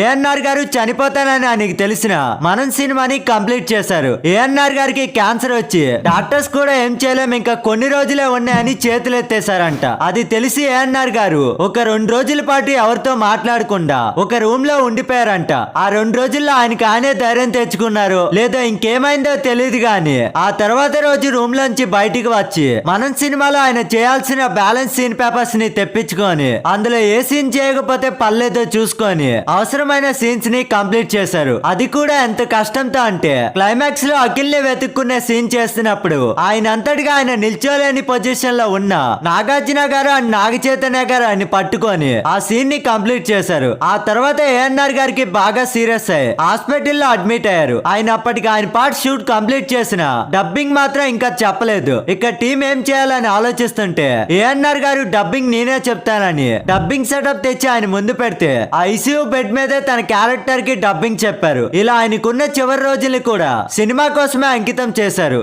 ఏఎన్ఆర్ గారు చనిపోతానని ఆయనకి తెలిసిన మనం సినిమాని కంప్లీట్ చేశారు. ఏఎన్ఆర్ గారికి క్యాన్సర్ వచ్చి డాక్టర్స్ కూడా ఏం చేయలేం ఇంకా కొన్ని రోజులే ఉన్నాయని చేతులు ఎత్తేసారంట అది తెలిసి ఏఎన్ఆర్ గారు ఒక రెండు రోజుల పాటు ఎవరితో మాట్లాడకుండా ఒక రూమ్లో ఉండిపోయారంట. ఆ రెండు రోజుల్లో ఆయనకి ఆయనే ధైర్యం తెచ్చుకున్నారు. లేదా ఇంకేమైందో తెలియదు గాని ఆ తర్వాత రోజు రూమ్ లోంచి బయటికి వచ్చి మనం సినిమాలో ఆయన చేయాల్సిన బ్యాలెన్స్ సీన్ పేపర్స్ని తెప్పించుకొని అందులో ఏ సీన్ చేయకపోతే పర్లేదో చూసుకొని అవసరం అవసరమైన సీన్స్ని కంప్లీట్ చేశారు. అది కూడా ఎంత కష్టంతో అంటే క్లైమాక్స్లో అఖిల్ని వెతుక్కునే సీన్ చేస్తున్నప్పుడు ఆయన అంతటిగా ఆయన నిల్చోలేని పొజిషన్లో ఉన్న నాగార్జున గారు అండ్ నాగ చైతన్య గారు ఆయన పట్టుకొని ఆ సీన్ని కంప్లీట్ చేశారు. ఆ తర్వాత ఏఎన్ఆర్ గారికి బాగా సీరియస్ అయ్యి హాస్పిటల్లో అడ్మిట్ అయ్యారు. ఆయన అప్పటికి ఆయన పార్ట్ షూట్ కంప్లీట్ చేసిన డబ్బింగ్ మాత్రం ఇంకా చెప్పలేదు. ఇక టీం ఏం చేయాలని ఆలోచిస్తుంటే ఏఎన్ఆర్ గారు డబ్బింగ్ నేనే చెప్తానని డబ్బింగ్ సెటప్ తెచ్చి ఆయన ముందు పెడితే ఆ ఐసీయూ బెడ్ మీద మీదే తన క్యారెక్టర్కి డబ్బింగ్ చెప్పారు. ఇలా ఆయనకున్న చివరి రోజులు కూడా సినిమా కోసమే అంకితం చేశారు.